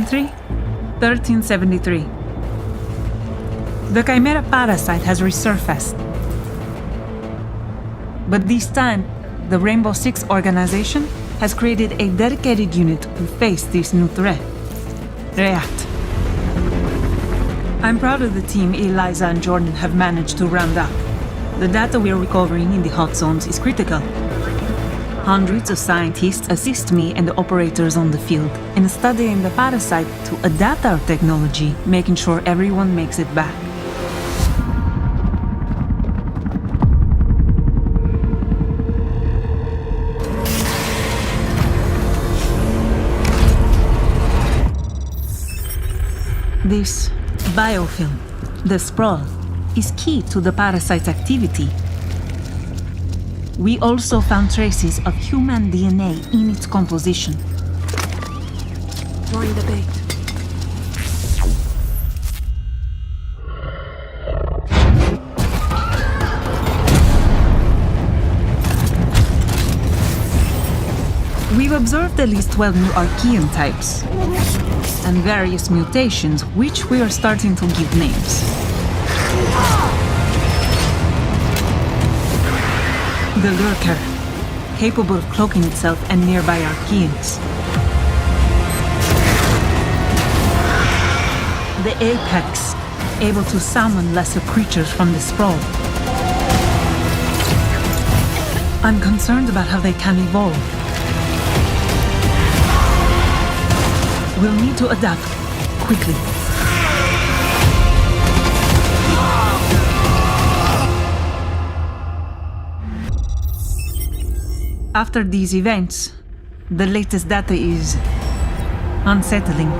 Entry 1373. The Chimera parasite has resurfaced. But this time, the Rainbow Six organization has created a dedicated unit to face this new threat. React. I'm proud of the team Eliza and Jordan have managed to round up. The data we are recovering in the hot zones is critical. Hundreds of scientists assist me and the operators on the field in studying the parasite to adapt our technology, making sure everyone makes it back. This biofilm, the sprawl, is key to the parasite's activity. We also found traces of human DNA in its composition. Throwing the bait. We've observed at least 12 new Archean types and various mutations, which we are starting to give names. The Lurker, capable of cloaking itself and nearby Archeans. The Apex, able to summon lesser creatures from the sprawl. I'm concerned about how they can evolve. We'll need to adapt quickly. After these events, the latest data is unsettling.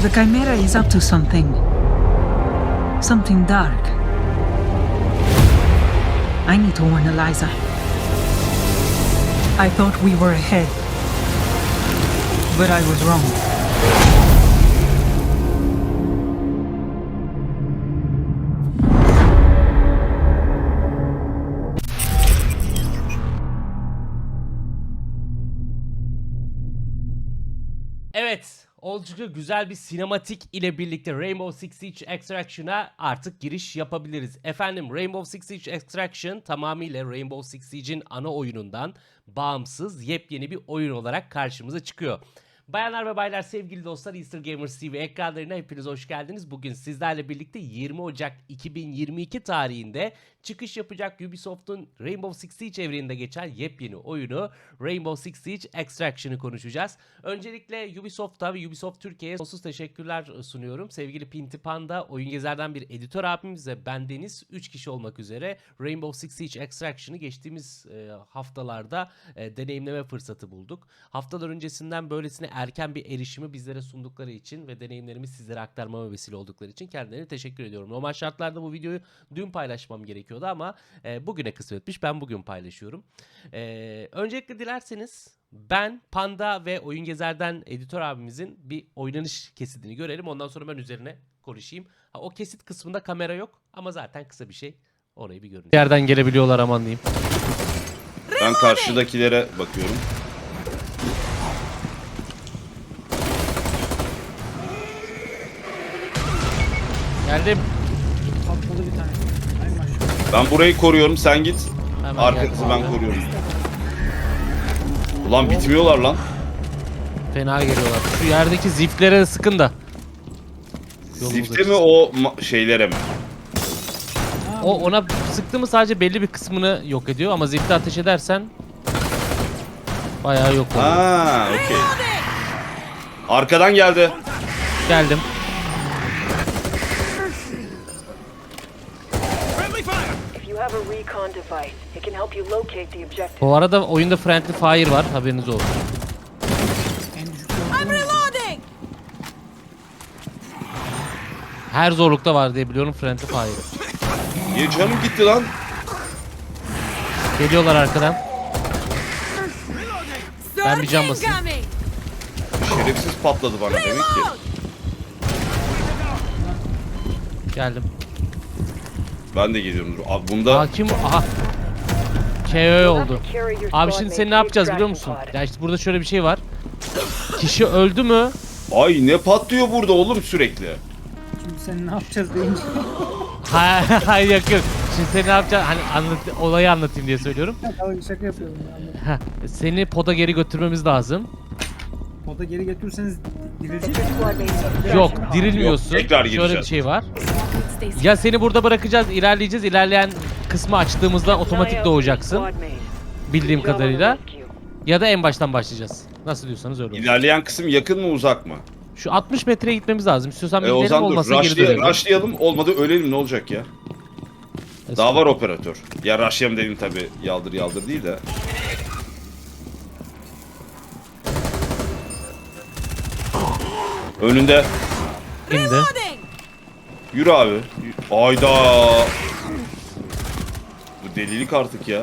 The Chimera is up to something. Something dark. I need to warn Eliza. I thought we were ahead. But I was wrong. Oldukça güzel bir sinematik ile birlikte Rainbow Six Siege Extraction'a artık giriş yapabiliriz. Efendim Rainbow Six Siege Extraction tamamıyla Rainbow Six Siege'in ana oyunundan bağımsız yepyeni bir oyun olarak karşımıza çıkıyor. Bayanlar ve baylar sevgili dostlar Easter Gamers TV ekranlarına hepiniz hoş geldiniz. Bugün sizlerle birlikte 20 Ocak 2022 tarihinde çıkış yapacak Ubisoft'un Rainbow Six Siege evreninde geçen yepyeni oyunu Rainbow Six Siege Extraction'ı konuşacağız. Öncelikle Ubisoft'a ve Ubisoft Türkiye'ye sonsuz teşekkürler sunuyorum. Sevgili Pinti Panda, Oyun Gezer'den bir editör abimiz ve bendeniz 3 kişi olmak üzere Rainbow Six Siege Extraction'ı geçtiğimiz e, haftalarda e, deneyimleme fırsatı bulduk. Haftalar öncesinden böylesine erken bir erişimi bizlere sundukları için ve deneyimlerimi sizlere aktarmama vesile oldukları için kendilerine teşekkür ediyorum. Normal şartlarda bu videoyu dün paylaşmam gerekiyordu ama e, bugüne kısmetmiş ben bugün paylaşıyorum. E, öncelikle dilerseniz ben Panda ve Oyun Gezer'den editör abimizin bir oynanış kesitini görelim. Ondan sonra ben üzerine konuşayım. Ha, o kesit kısmında kamera yok ama zaten kısa bir şey. Orayı bir görün. Yerden gelebiliyorlar aman diyeyim. Ben karşıdakilere bakıyorum. Geldim. Patladı bir tane. Ben burayı koruyorum sen git. Hemen Arkası geldim ben abi. koruyorum. Ulan bitmiyorlar lan. Fena geliyorlar. Şu yerdeki ziftlere sıkın da. Zifte mi o ma- şeylere mi? O ona sıktı mı sadece belli bir kısmını yok ediyor ama zifte ateş edersen bayağı yok oluyor. Ha, okey. Arkadan geldi. Geldim. Bu arada oyunda friendly fire var haberiniz olsun. Her zorlukta var diye biliyorum friendly fire. Niye canım gitti lan? Geliyorlar arkadan. Ben bir can basayım. Şerefsiz patladı bana demek ki. Geldim. Ben de geliyorum. Dur. Abi Bunda Aa kim? Aha. KO oldu. Abi şimdi seni ne yapacağız biliyor musun? Ya işte burada şöyle bir şey var. Kişi öldü mü? Ay ne patlıyor burada oğlum sürekli. Şimdi sen ne yapacağız deyince. Hayır yok yok. Şimdi seni ne yapacağız? Hani anlat, olayı anlatayım diye söylüyorum. Şaka yapıyorum seni poda geri götürmemiz lazım. Oda geri götürürseniz dirilecek Yok dirilmiyorsun. Yok, tekrar Şöyle bir gireceğiz. şey var. Ya seni burada bırakacağız, ilerleyeceğiz. İlerleyen kısmı açtığımızda otomatik doğacaksın. Bildiğim kadarıyla. Ya da en baştan başlayacağız. Nasıl diyorsanız öyle olsun. İlerleyen kısım yakın mı uzak mı? Şu 60 metreye gitmemiz lazım. İstiyorsan E, bir o gidelim dur. olmasa geri Rushlayalım, dönelim. rushlayalım. Olmadı ölelim ne olacak ya? Daha var operatör. Ya rushlayalım dedim tabi yaldır yaldır değil de. Önünde. İndi. Yürü abi. Ayda. Bu delilik artık ya.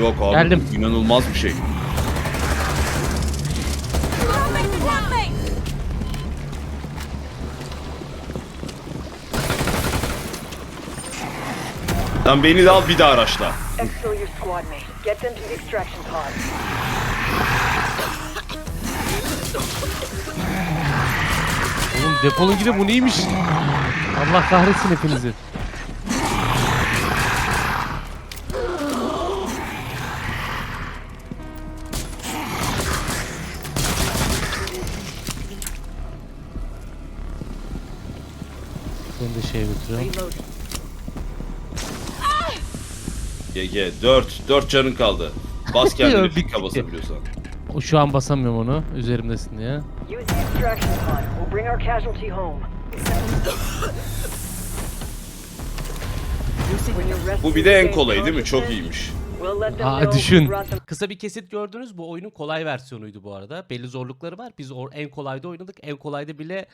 Yok abi Geldim. inanılmaz bir şey. Lan beni de al bir daha araçla. Oğlum defolun gidin bu neymiş? Allah kahretsin hepinizi. GG 4 4 canın kaldı. Bas kendini Bitti. fika basabiliyorsan. O şu an basamıyorum onu. Üzerimdesin diye. Use the extraction pod. We'll bring our casualty home. When your rescue Bu bir de en kolayı değil mi? Çok iyiymiş. We'll let them Aa, know düşün. we brought them Kısa bir kesit gördünüz. Bu oyunun kolay versiyonuydu bu arada. Belli zorlukları var. Biz or- en kolayda oynadık. En kolayda bile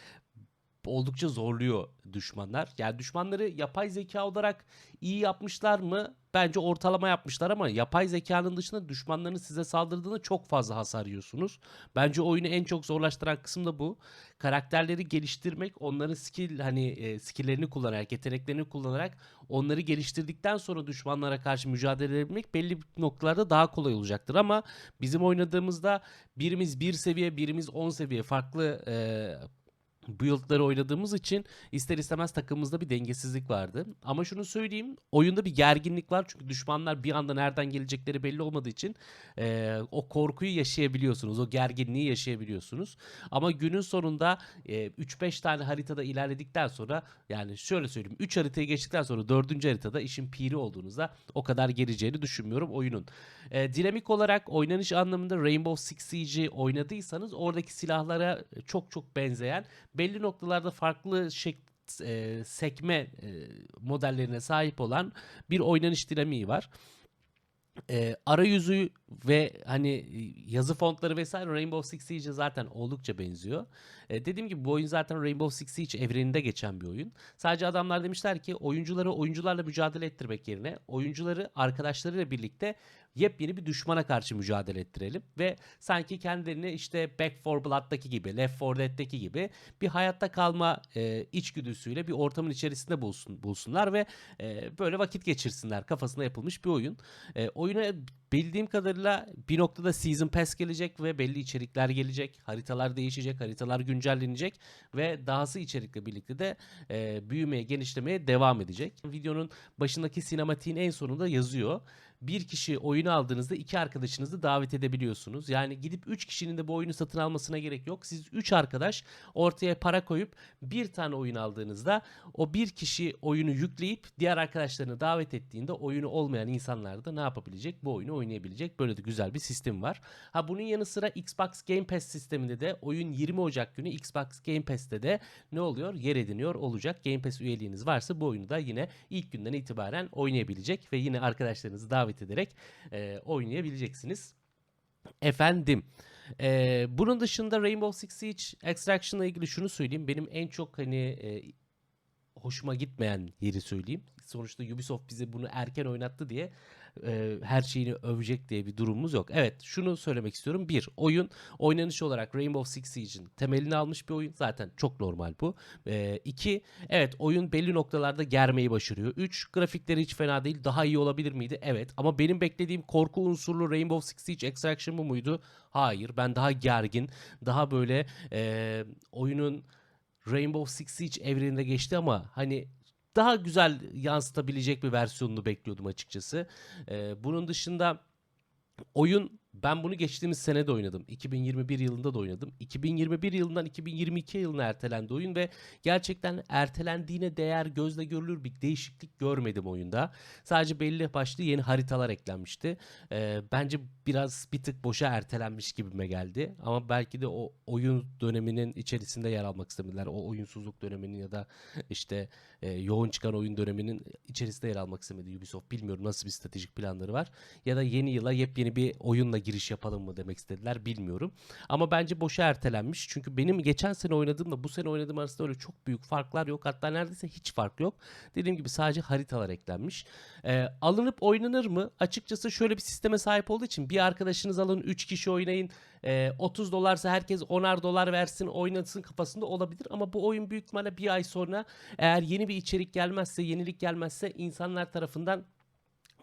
oldukça zorluyor düşmanlar. Yani düşmanları yapay zeka olarak iyi yapmışlar mı? Bence ortalama yapmışlar ama yapay zekanın dışında düşmanların size saldırdığında çok fazla hasar yiyorsunuz. Bence oyunu en çok zorlaştıran kısım da bu. Karakterleri geliştirmek, onların skill hani e, skill'lerini kullanarak, yeteneklerini kullanarak onları geliştirdikten sonra düşmanlara karşı mücadele edebilmek belli noktalarda daha kolay olacaktır ama bizim oynadığımızda birimiz bir seviye, birimiz 10 seviye farklı e, build'ları oynadığımız için ister istemez takımımızda bir dengesizlik vardı. Ama şunu söyleyeyim, oyunda bir gerginlik var çünkü düşmanlar bir anda nereden gelecekleri belli olmadığı için e, o korkuyu yaşayabiliyorsunuz, o gerginliği yaşayabiliyorsunuz. Ama günün sonunda e, 3-5 tane haritada ilerledikten sonra yani şöyle söyleyeyim 3 haritayı geçtikten sonra 4. haritada işin piri olduğunuzda o kadar geleceğini düşünmüyorum oyunun. E, dinamik olarak oynanış anlamında Rainbow Six Siege'i oynadıysanız oradaki silahlara çok çok benzeyen belli noktalarda farklı şek e, sekme e, modellerine sahip olan bir oynanış dinamiği var e, arayüzü ve hani yazı fontları vesaire Rainbow Six Siege'e zaten oldukça benziyor. E, dediğim gibi bu oyun zaten Rainbow Six Siege evreninde geçen bir oyun. Sadece adamlar demişler ki oyuncuları oyuncularla mücadele ettirmek yerine oyuncuları arkadaşlarıyla birlikte yepyeni bir düşmana karşı mücadele ettirelim ve sanki kendilerini işte Back 4 Blood'daki gibi, Left 4 Dead'deki gibi bir hayatta kalma e, içgüdüsüyle bir ortamın içerisinde bulsun, bulsunlar ve e, böyle vakit geçirsinler. Kafasına yapılmış bir oyun. E, oyuna bildiğim kadarıyla bir noktada Season Pass gelecek ve belli içerikler gelecek. Haritalar değişecek, haritalar güncellenecek ve dahası içerikle birlikte de e, büyümeye, genişlemeye devam edecek. Videonun başındaki sinematiğin en sonunda yazıyor. Bir kişi oyunu aldığınızda iki arkadaşınızı davet edebiliyorsunuz. Yani gidip üç kişinin de bu oyunu satın almasına gerek yok. Siz üç arkadaş ortaya para koyup bir tane oyun aldığınızda o bir kişi oyunu yükleyip diğer arkadaşlarını davet ettiğinde oyunu olmayan insanlar da ne yapabilecek? Bu oyunu oynayabilecek. Böyle de güzel bir sistem var. Ha bunun yanı sıra Xbox Game Pass sisteminde de oyun 20 Ocak günü Xbox Game Pass'te de ne oluyor? Yer ediniyor olacak. Game Pass üyeliğiniz varsa bu oyunu da yine ilk günden itibaren oynayabilecek ve yine arkadaşlarınızı davet ederek e, oynayabileceksiniz. Efendim. e, bunun dışında Rainbow Six Siege Extraction'la ilgili şunu söyleyeyim. Benim en çok hani e, hoşuma gitmeyen yeri söyleyeyim. Sonuçta Ubisoft bize bunu erken oynattı diye e, her şeyini övecek diye bir durumumuz yok. Evet şunu söylemek istiyorum. Bir, oyun oynanış olarak Rainbow Six Siege'in temelini almış bir oyun. Zaten çok normal bu. E, iki, evet oyun belli noktalarda germeyi başarıyor. Üç, grafikleri hiç fena değil. Daha iyi olabilir miydi? Evet. Ama benim beklediğim korku unsurlu Rainbow Six Siege Extraction bu muydu? Hayır. Ben daha gergin, daha böyle e, oyunun Rainbow Six Siege evreninde geçti ama hani daha güzel yansıtabilecek bir versiyonunu bekliyordum açıkçası. Ee, bunun dışında oyun ben bunu geçtiğimiz sene de oynadım. 2021 yılında da oynadım. 2021 yılından 2022 yılına ertelendi oyun ve gerçekten ertelendiğine değer gözle görülür bir değişiklik görmedim oyunda. Sadece belli başlı yeni haritalar eklenmişti. Ee, bence biraz bir tık boşa ertelenmiş gibime geldi. Ama belki de o oyun döneminin içerisinde yer almak istemediler. O oyunsuzluk döneminin ya da işte e, yoğun çıkan oyun döneminin içerisinde yer almak istemedi Ubisoft. Bilmiyorum nasıl bir stratejik planları var. Ya da yeni yıla yepyeni bir oyunla giriş yapalım mı demek istediler bilmiyorum. Ama bence boşa ertelenmiş. Çünkü benim geçen sene oynadığımla bu sene oynadığım arasında öyle çok büyük farklar yok. Hatta neredeyse hiç fark yok. Dediğim gibi sadece haritalar eklenmiş. Ee, alınıp oynanır mı? Açıkçası şöyle bir sisteme sahip olduğu için bir arkadaşınız alın 3 kişi oynayın. Ee, 30 dolarsa herkes 10'ar dolar versin oynasın kafasında olabilir. Ama bu oyun büyük ihtimalle bir ay sonra eğer yeni bir içerik gelmezse, yenilik gelmezse insanlar tarafından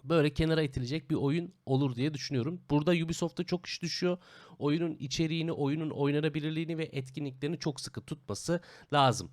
böyle kenara itilecek bir oyun olur diye düşünüyorum. Burada Ubisoft'a çok iş düşüyor. Oyunun içeriğini, oyunun oynanabilirliğini ve etkinliklerini çok sıkı tutması lazım.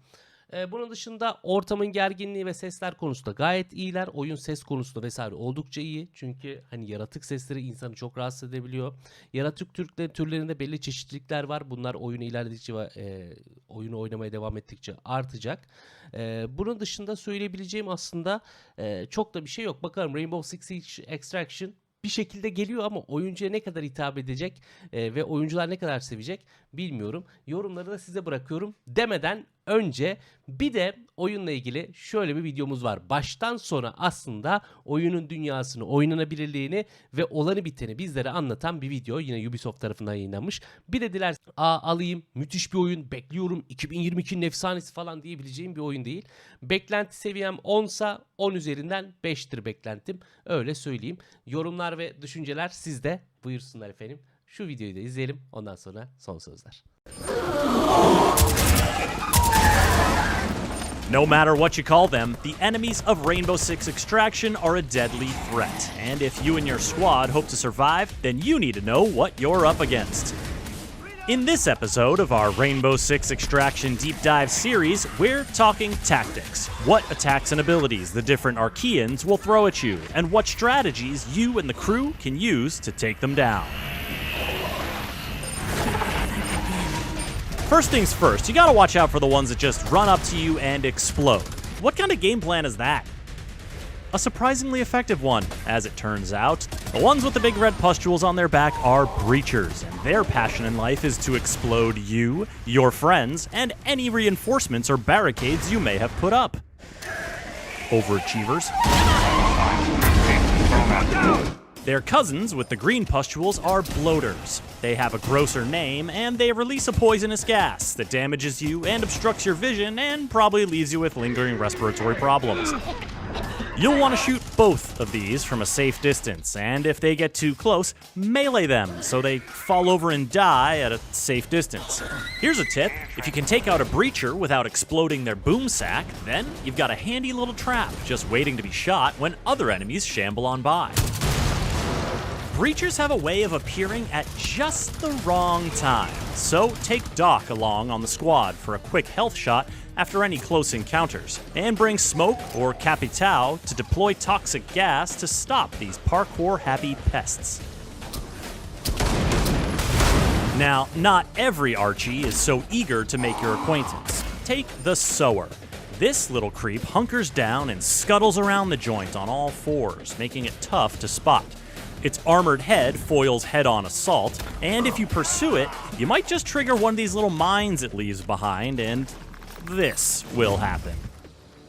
Ee, bunun dışında ortamın gerginliği ve sesler konusunda gayet iyiler. Oyun ses konusunda vesaire oldukça iyi. Çünkü hani yaratık sesleri insanı çok rahatsız edebiliyor. Yaratık türleri, türlerinde belli çeşitlilikler var. Bunlar oyunu ilerledikçe ve e, oyunu oynamaya devam ettikçe artacak. E, bunun dışında söyleyebileceğim aslında e, çok da bir şey yok. Bakalım Rainbow Six Siege Extraction bir şekilde geliyor ama oyuncuya ne kadar hitap edecek e, ve oyuncular ne kadar sevecek bilmiyorum. Yorumları da size bırakıyorum demeden önce bir de oyunla ilgili şöyle bir videomuz var. Baştan sona aslında oyunun dünyasını, oynanabilirliğini ve olanı biteni bizlere anlatan bir video. Yine Ubisoft tarafından yayınlanmış. Bir de dilerseniz aa alayım müthiş bir oyun bekliyorum 2022'nin efsanesi falan diyebileceğim bir oyun değil. Beklenti seviyem 10 sa 10 üzerinden 5'tir beklentim. Öyle söyleyeyim. Yorumlar ve düşünceler sizde. Buyursunlar efendim. Şu videoyu da izleyelim. Ondan sonra son sözler. No matter what you call them, the enemies of Rainbow Six Extraction are a deadly threat. And if you and your squad hope to survive, then you need to know what you're up against. In this episode of our Rainbow Six Extraction Deep Dive series, we're talking tactics. What attacks and abilities the different Archeans will throw at you, and what strategies you and the crew can use to take them down. First things first, you gotta watch out for the ones that just run up to you and explode. What kind of game plan is that? A surprisingly effective one, as it turns out. The ones with the big red pustules on their back are breachers, and their passion in life is to explode you, your friends, and any reinforcements or barricades you may have put up. Overachievers. Their cousins with the green pustules are bloaters. They have a grosser name, and they release a poisonous gas that damages you and obstructs your vision and probably leaves you with lingering respiratory problems. You'll want to shoot both of these from a safe distance, and if they get too close, melee them so they fall over and die at a safe distance. Here's a tip if you can take out a breacher without exploding their boom sack, then you've got a handy little trap just waiting to be shot when other enemies shamble on by. Breachers have a way of appearing at just the wrong time, so take Doc along on the squad for a quick health shot after any close encounters, and bring Smoke or Capitao to deploy toxic gas to stop these parkour happy pests. Now, not every Archie is so eager to make your acquaintance. Take the Sower. This little creep hunkers down and scuttles around the joint on all fours, making it tough to spot. Its armored head foils head on assault, and if you pursue it, you might just trigger one of these little mines it leaves behind, and this will happen.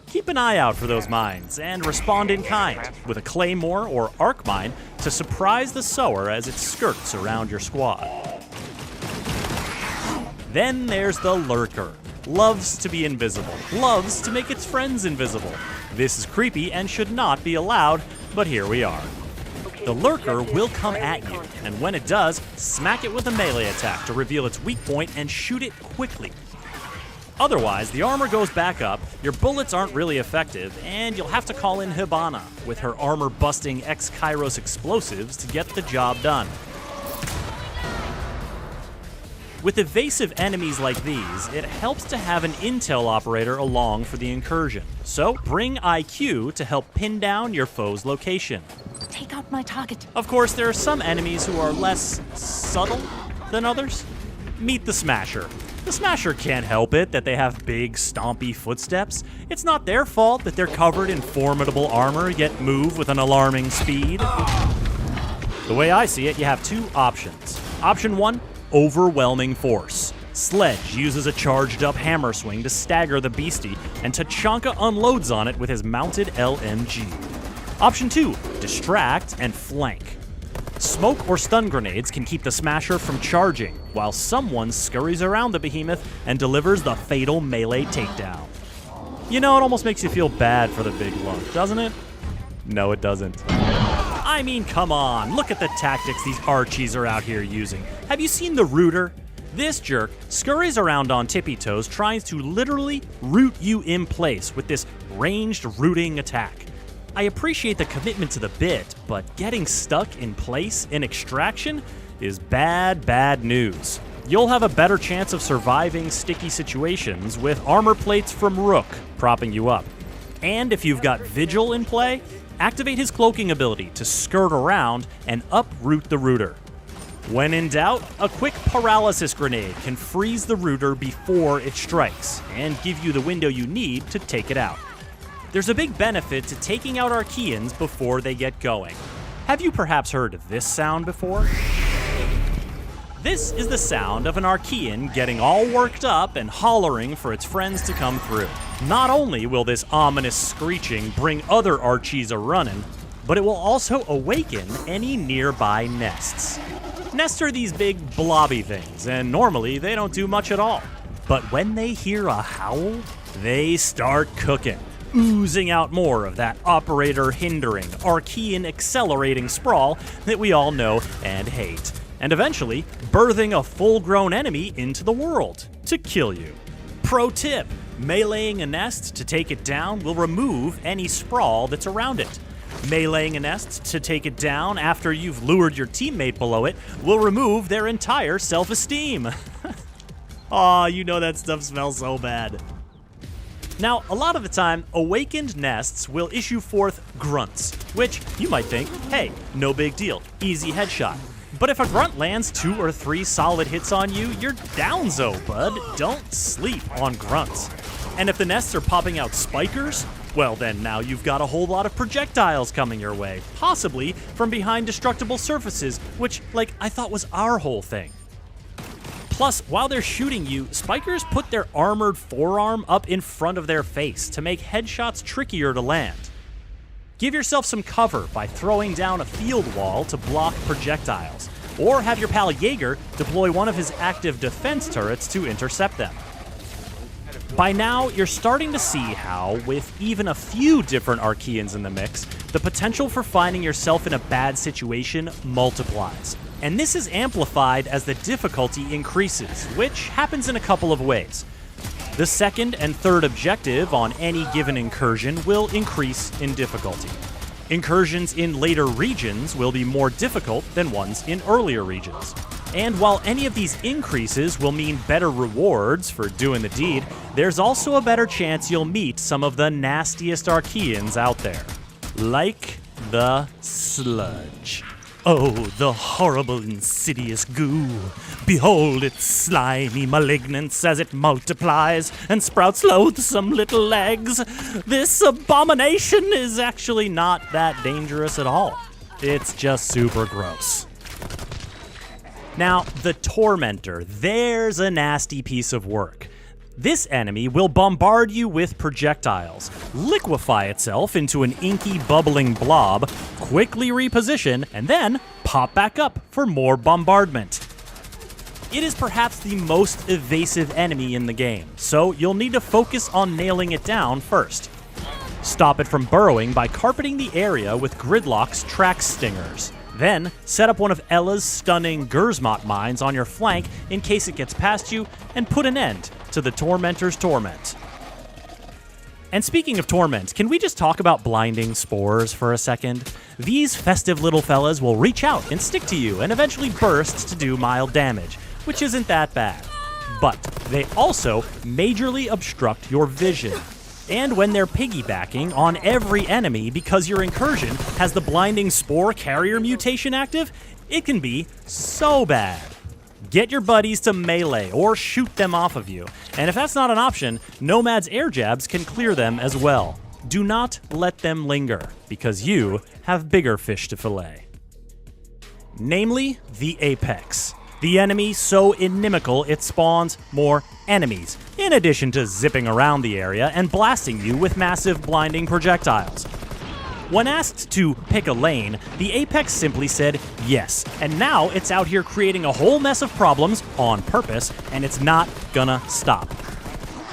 Keep an eye out for those mines and respond in kind with a claymore or arc mine to surprise the sower as it skirts around your squad. Then there's the lurker. loves to be invisible, loves to make its friends invisible. This is creepy and should not be allowed, but here we are. The lurker will come at you, and when it does, smack it with a melee attack to reveal its weak point and shoot it quickly. Otherwise, the armor goes back up, your bullets aren't really effective, and you'll have to call in Hibana with her armor busting ex Kairos explosives to get the job done. With evasive enemies like these, it helps to have an intel operator along for the incursion. So bring IQ to help pin down your foe's location. Out my target. Of course, there are some enemies who are less subtle than others. Meet the Smasher. The Smasher can't help it that they have big, stompy footsteps. It's not their fault that they're covered in formidable armor yet move with an alarming speed. The way I see it, you have two options. Option one overwhelming force. Sledge uses a charged up hammer swing to stagger the beastie, and Tachanka unloads on it with his mounted LMG. Option 2 Distract and flank. Smoke or stun grenades can keep the Smasher from charging, while someone scurries around the behemoth and delivers the fatal melee takedown. You know, it almost makes you feel bad for the big lunk, doesn't it? No, it doesn't. I mean, come on, look at the tactics these Archies are out here using. Have you seen the Rooter? This jerk scurries around on tippy toes, trying to literally root you in place with this ranged rooting attack. I appreciate the commitment to the bit, but getting stuck in place in extraction is bad, bad news. You'll have a better chance of surviving sticky situations with armor plates from Rook propping you up. And if you've got Vigil in play, activate his cloaking ability to skirt around and uproot the rooter. When in doubt, a quick paralysis grenade can freeze the rooter before it strikes and give you the window you need to take it out. There's a big benefit to taking out Archeans before they get going. Have you perhaps heard this sound before? This is the sound of an Archean getting all worked up and hollering for its friends to come through. Not only will this ominous screeching bring other Archies a running, but it will also awaken any nearby nests. Nests are these big blobby things, and normally they don't do much at all. But when they hear a howl, they start cooking, oozing out more of that operator hindering, Archean accelerating sprawl that we all know and hate, and eventually birthing a full grown enemy into the world to kill you. Pro tip meleeing a nest to take it down will remove any sprawl that's around it. Meleeing a nest to take it down after you've lured your teammate below it will remove their entire self esteem. Aw, you know that stuff smells so bad. Now, a lot of the time, awakened nests will issue forth grunts, which you might think, hey, no big deal, easy headshot. But if a grunt lands two or three solid hits on you, you're downzo, bud. Don't sleep on grunts. And if the nests are popping out spikers, well, then now you've got a whole lot of projectiles coming your way, possibly from behind destructible surfaces, which, like, I thought was our whole thing. Plus, while they're shooting you, spikers put their armored forearm up in front of their face to make headshots trickier to land. Give yourself some cover by throwing down a field wall to block projectiles, or have your pal Jaeger deploy one of his active defense turrets to intercept them. By now, you're starting to see how, with even a few different Archeans in the mix, the potential for finding yourself in a bad situation multiplies. And this is amplified as the difficulty increases, which happens in a couple of ways. The second and third objective on any given incursion will increase in difficulty. Incursions in later regions will be more difficult than ones in earlier regions. And while any of these increases will mean better rewards for doing the deed, there's also a better chance you'll meet some of the nastiest Archeans out there. Like the Sludge. Oh, the horrible, insidious goo. Behold its slimy malignance as it multiplies and sprouts loathsome little legs. This abomination is actually not that dangerous at all. It's just super gross. Now, the Tormentor, there's a nasty piece of work. This enemy will bombard you with projectiles, liquefy itself into an inky, bubbling blob, quickly reposition, and then pop back up for more bombardment. It is perhaps the most evasive enemy in the game, so you'll need to focus on nailing it down first. Stop it from burrowing by carpeting the area with Gridlock's track stingers. Then, set up one of Ella's stunning Gersmot mines on your flank in case it gets past you, and put an end to the Tormentor's torment. And speaking of torment, can we just talk about blinding spores for a second? These festive little fellas will reach out and stick to you and eventually burst to do mild damage, which isn't that bad. But they also majorly obstruct your vision. And when they're piggybacking on every enemy because your incursion has the blinding spore carrier mutation active, it can be so bad. Get your buddies to melee or shoot them off of you. And if that's not an option, Nomad's air jabs can clear them as well. Do not let them linger, because you have bigger fish to fillet. Namely, the Apex. The enemy so inimical it spawns more enemies, in addition to zipping around the area and blasting you with massive blinding projectiles. When asked to pick a lane, the Apex simply said yes, and now it's out here creating a whole mess of problems on purpose, and it's not gonna stop.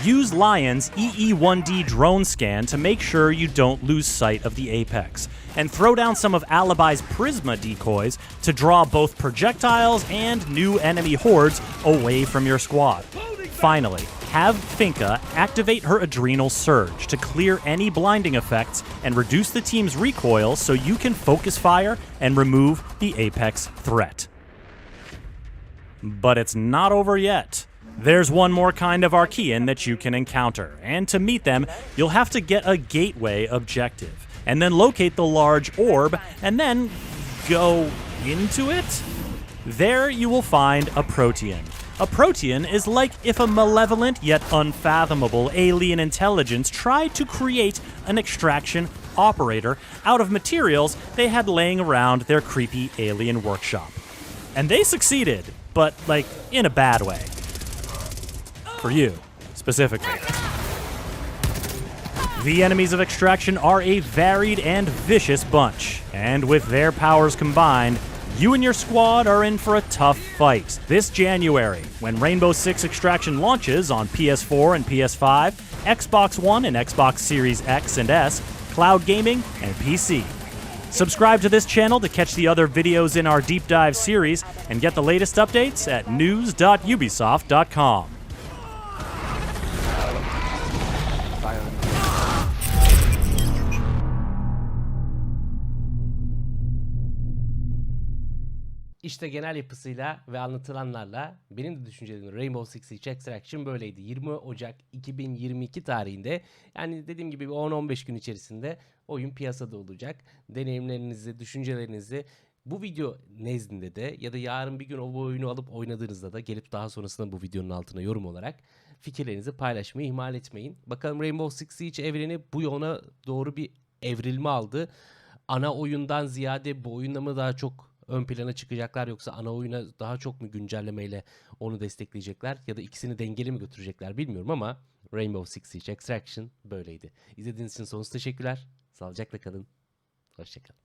Use Lion's EE1D drone scan to make sure you don't lose sight of the Apex, and throw down some of Alibi's Prisma decoys to draw both projectiles and new enemy hordes away from your squad. Finally, have Finka activate her Adrenal Surge to clear any blinding effects and reduce the team's recoil so you can focus fire and remove the Apex threat. But it's not over yet. There's one more kind of Archean that you can encounter, and to meet them, you'll have to get a gateway objective, and then locate the large orb, and then go into it? There you will find a Protean. A Protean is like if a malevolent yet unfathomable alien intelligence tried to create an extraction operator out of materials they had laying around their creepy alien workshop. And they succeeded, but like in a bad way. For you, specifically. The enemies of Extraction are a varied and vicious bunch, and with their powers combined, you and your squad are in for a tough fight this January when Rainbow Six Extraction launches on PS4 and PS5, Xbox One and Xbox Series X and S, cloud gaming, and PC. Subscribe to this channel to catch the other videos in our deep dive series and get the latest updates at news.ubisoft.com. İşte genel yapısıyla ve anlatılanlarla benim de düşüncelerim Rainbow Six Siege Extraction böyleydi. 20 Ocak 2022 tarihinde yani dediğim gibi bir 10-15 gün içerisinde oyun piyasada olacak. Deneyimlerinizi, düşüncelerinizi bu video nezdinde de ya da yarın bir gün o oyunu alıp oynadığınızda da gelip daha sonrasında bu videonun altına yorum olarak fikirlerinizi paylaşmayı ihmal etmeyin. Bakalım Rainbow Six Siege evreni bu yona doğru bir evrilme aldı. Ana oyundan ziyade bu oyunda mı daha çok ön plana çıkacaklar yoksa ana oyuna daha çok mu güncellemeyle onu destekleyecekler ya da ikisini dengeli mi götürecekler bilmiyorum ama Rainbow Six Siege Extraction böyleydi. İzlediğiniz için sonsuz teşekkürler. Sağlıcakla kalın. Hoşçakalın.